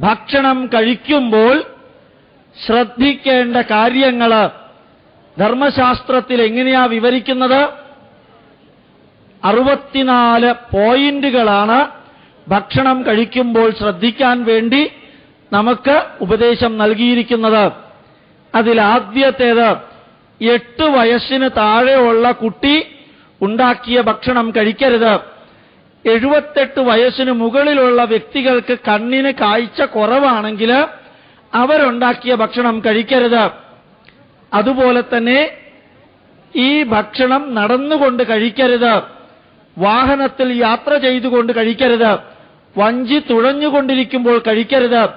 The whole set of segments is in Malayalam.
ഭക്ഷണം കഴിക്കുമ്പോൾ ശ്രദ്ധിക്കേണ്ട കാര്യങ്ങൾ ധർമ്മശാസ്ത്രത്തിൽ എങ്ങനെയാ വിവരിക്കുന്നത്? അറുപത്തിനാല് പോയിന്റുകളാണ് ഭക്ഷണം കഴിക്കുമ്പോൾ ശ്രദ്ധിക്കാൻ വേണ്ടി നമുക്ക് ഉപദേശം നൽകിയിരിക്കുന്നത്. അതിൽ ആദ്യത്തേത് എട്ട് വയസ്സിന് താഴെയുള്ള കുട്ടി ഉണ്ടാക്കിയ ഭക്ഷണം കഴിക്കരുത്. എഴുപത്തെട്ട് വയസ്സിന് മുകളിലുള്ള വ്യക്തികൾക്ക് കണ്ണിന് കാഴ്ച കുറവാണെങ്കിൽ അവരുണ്ടാക്കിയ ഭക്ഷണം കഴിക്കരുത്. അതുപോലെ തന്നെ ഈ ഭക്ഷണം നടന്നുകൊണ്ട് കഴിക്കരുത്. വാഹനത്തിൽ യാത്ര ചെയ്തുകൊണ്ട് കഴിക്കരുത്. വഞ്ചി തുഴഞ്ഞുകൊണ്ടിരിക്കുമ്പോൾ കഴിക്കരുത്.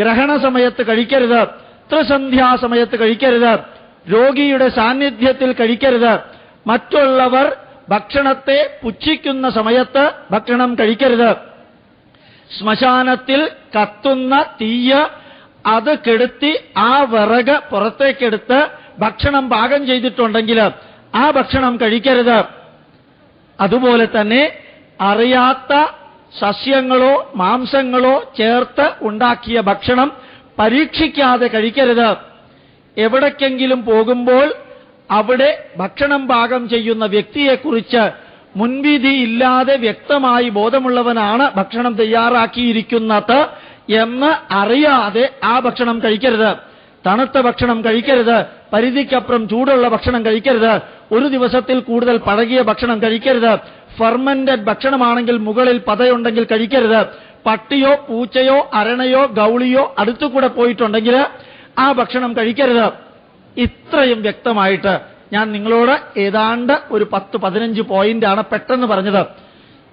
ഗ്രഹണ സമയത്ത് കഴിക്കരുത്. ത്രിസന്ധ്യാസമയത്ത് കഴിക്കരുത്. രോഗിയുടെ സാന്നിധ്യത്തിൽ കഴിക്കരുത്. മറ്റുള്ളവർ ഭക്ഷണത്തെ പുച്ഛിക്കുന്ന സമയത്ത് ഭക്ഷണം കഴിക്കരുത്. ശ്മശാനത്തിൽ കത്തുന്ന തീയ അത് കെടുത്തി ആ വിറക് പുറത്തേക്കെടുത്ത് ഭക്ഷണം പാകം ചെയ്തിട്ടുണ്ടെങ്കിൽ ആ ഭക്ഷണം കഴിക്കരുത്. അതുപോലെ തന്നെ അറിയാത്ത സസ്യങ്ങളോ മാംസങ്ങളോ ചേർത്ത് ഉണ്ടാക്കിയ ഭക്ഷണം പരീക്ഷിക്കാതെ കഴിക്കരുത്. എവിടേക്കെങ്കിലും പോകുമ്പോൾ അവിടെ ഭക്ഷണം പാകം ചെയ്യുന്ന വ്യക്തിയെക്കുറിച്ച് മുൻവിധി ഇല്ലാതെ വ്യക്തമായി ബോധമുള്ളവനാണ് ഭക്ഷണം തയ്യാറാക്കിയിരിക്കുന്നത് എന്ന് അറിയാതെ ആ ഭക്ഷണം കഴിക്കരുത്. തണുത്ത ഭക്ഷണം കഴിക്കരുത്. പരിധിക്കപ്പുറം ചൂടുള്ള ഭക്ഷണം കഴിക്കരുത്. ഒരു ദിവസത്തിൽ കൂടുതൽ പഴകിയ ഭക്ഷണം കഴിക്കരുത്. ഫെർമന്റഡ് ഭക്ഷണമാണെങ്കിൽ മുകളിൽ പതയുണ്ടെങ്കിൽ കഴിക്കരുത്. പട്ടിയോ പൂച്ചയോ അരണയോ ഗൗളിയോ അടുത്തുകൂടെ പോയിട്ടുണ്ടെങ്കിൽ ആ ഭക്ഷണം കഴിക്കരുത്. ഇത്രയും വ്യക്തമായിട്ട് ഞാൻ നിങ്ങളോട് ഏതാണ്ട് ഒരു പത്ത് പതിനഞ്ച് ആണ് പെട്ടെന്ന് പറഞ്ഞത്.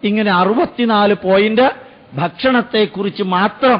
ഇങ്ങനെ അറുപത്തിനാല് പോയിന്റ് ഭക്ഷണത്തെക്കുറിച്ച് മാത്രം